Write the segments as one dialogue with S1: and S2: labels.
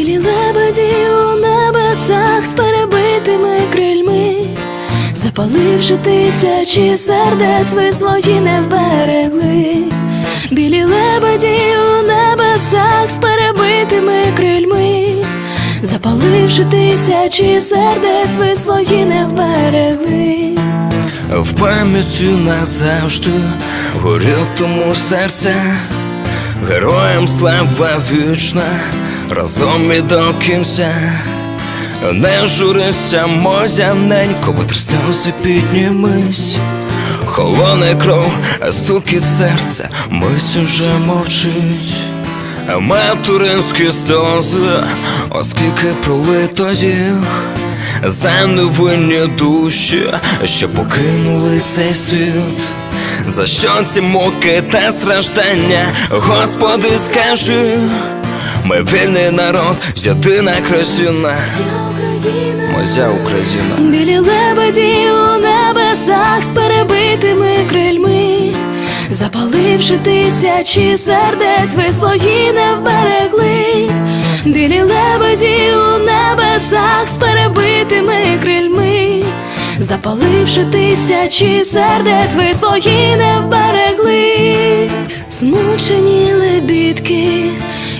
S1: лебеді у небесах з перебитими крильми, запаливши тисячі сердець, ви свої не вберегли. Білі лебеді у небесах з перебитими крильми, запаливши тисячі сердець, ви свої не вберегли.
S2: В пам'яті назавжди горітиму серце, героям слава вічна, разом і до кінця. Не журися, мозяненько, витр сльози піднімись. Холоне кров, стукіт серця, мить уже мовчить. Материнські сльози, оскільки пролито їх за невинні душі, що покинули цей світ. За що ці муки та страждання, Господи, скажи, ми вільний народ, єдина країна, моя Україна.
S1: Білі лебеді у небесах з перебитими крильми, запаливши тисячі сердець, ви свої не вберегли. Білі лебеді у небесах з перебитими крильми, запаливши тисячі сердець, ви свої не вберегли. Змучені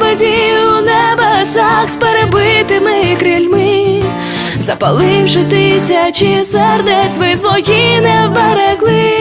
S1: лебеді у небесах з перебитими крильми, запаливши тисячі сердець, ви свої не вберегли.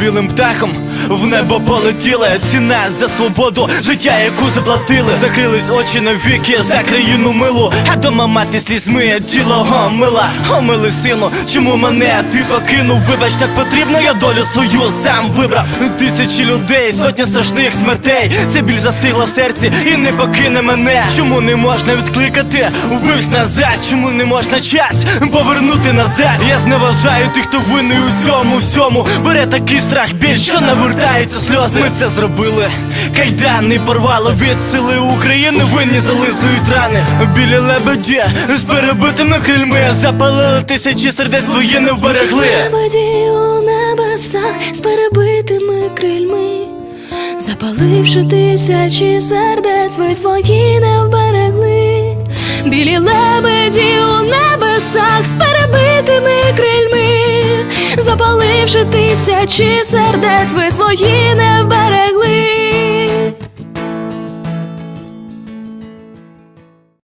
S3: Білим птахом в небо полетіли ціна за свободу, життя, яку заплатили. Закрились очі навіки за країну милу, а дома мати слізьми тіло омила. Омили сину, чому мене ти покинув? Вибач, так потрібно, я долю свою сам вибрав. Тисячі людей, сотні страшних смертей. Це біль застигла в серці і не покине мене. Чому не можна відкликати? Вбивсь назад, чому не можна час повернути назад? Я зневажаю тих, хто винний у цьому всьому. Бере такий страх біль, що навертаються сльози. Ми це зробили. Кайдани порвало від сили України. Винні зализують рани. Білі лебеді з перебитими крильми запалили тисячі сердець свої не вберегли.
S1: Лебеді у небесах з перебитими крильми, запаливши тисячі сердець, ви свої не вберегли. Білі лебеді у небесах з перебитими запаливши тисячі сердець, ви свої не.